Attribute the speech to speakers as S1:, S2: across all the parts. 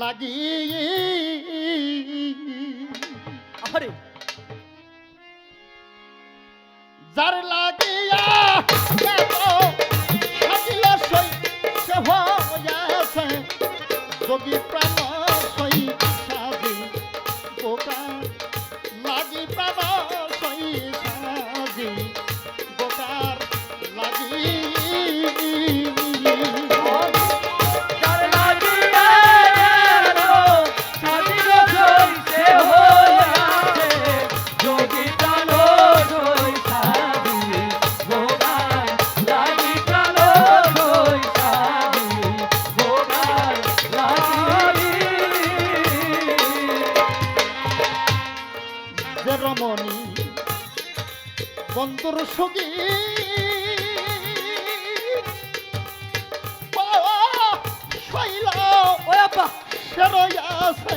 S1: লাগি
S2: আরে
S1: যার লাগিয়া সই সে হইয়াছে যোগী প্রাণ। রমণী বন্ধুর সগী আছে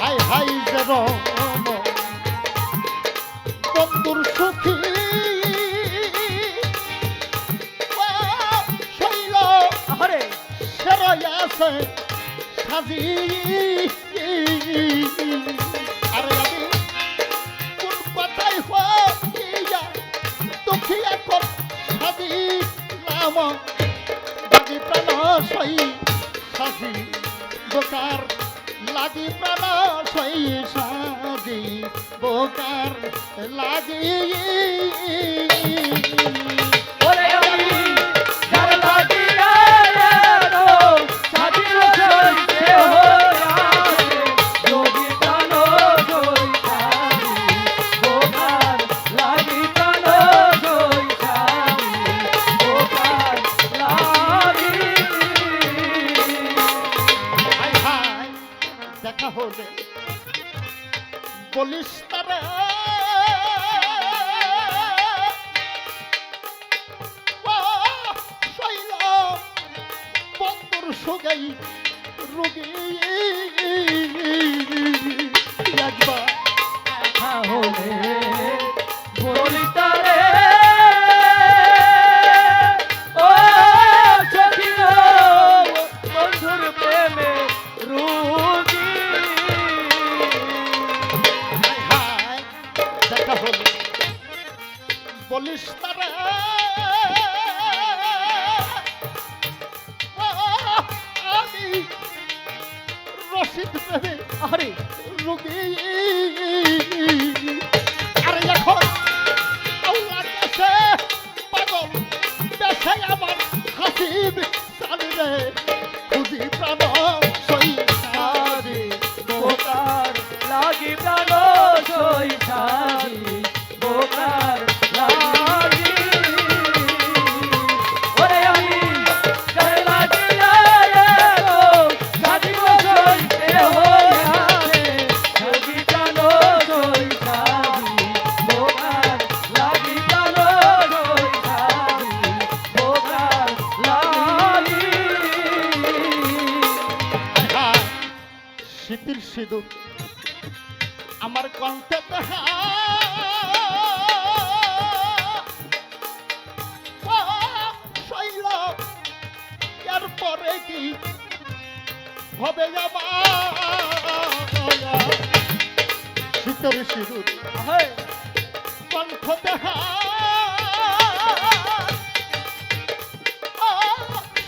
S1: হাই হাই যে রম বন্ধুর সুখী। শৈল
S2: আরে
S1: সেরই আছে সাজি আরে আমি কোন কথাই হইয়া দুঃখী এখন সাজি নাম। লাগি প্রাণ লাগি প্রাণ সই সাজি, বোকার লাগি। বলিস তারা ও, শৈল বন্ধুর সোগাই রোগী
S2: বলিস তারা
S1: আমি রশিদ প্রেমে,
S2: আরে
S1: রুগী। আরে এখন আল্লাহ দেশে পাগল, দেশে আমার হাসিব চালি শীতের সিঁদুর আমার কণ্ঠে এরপরে কি হবে শীতের সিঁদুর কণ্ঠ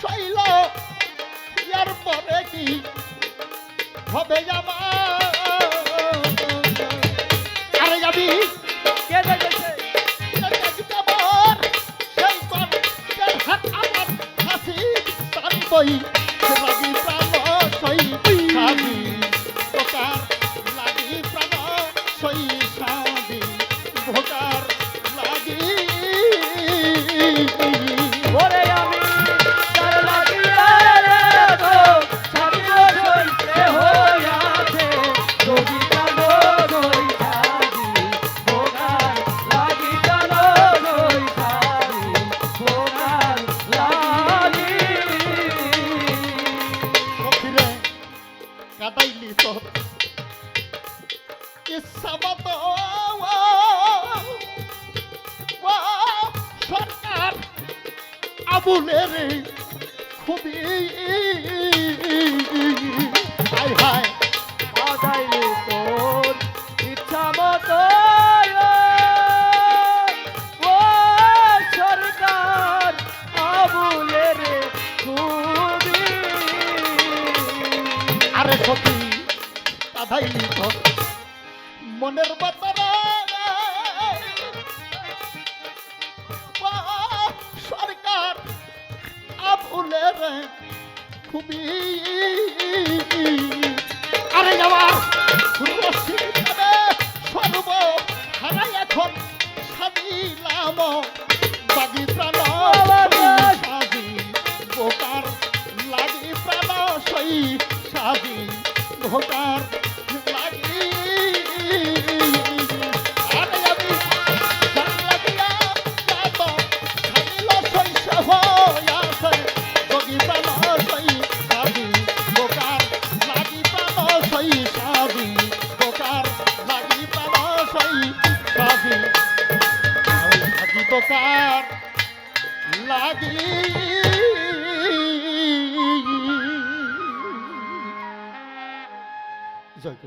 S1: শৈল ইয়ার পরে কি হবে আমার আরে যাবি?
S2: কে দেখেছে
S1: সেই কণ্ঠের হাত আমার হাসি তারি বই কাটাইলি ইচ্ছা মতো সরকার আবুলের খুবই হায় হায়
S2: ইচ্ছা মতো
S1: মনের বাতারা সরকার আবুলের খুবই আরে রসিকারে সর্ব হারাই এখন সাদিলাম বাগি প্রাণ সাজি বোকার লাগি প্রাণ সই সাজি ভোটার বোকার লাগি। জয়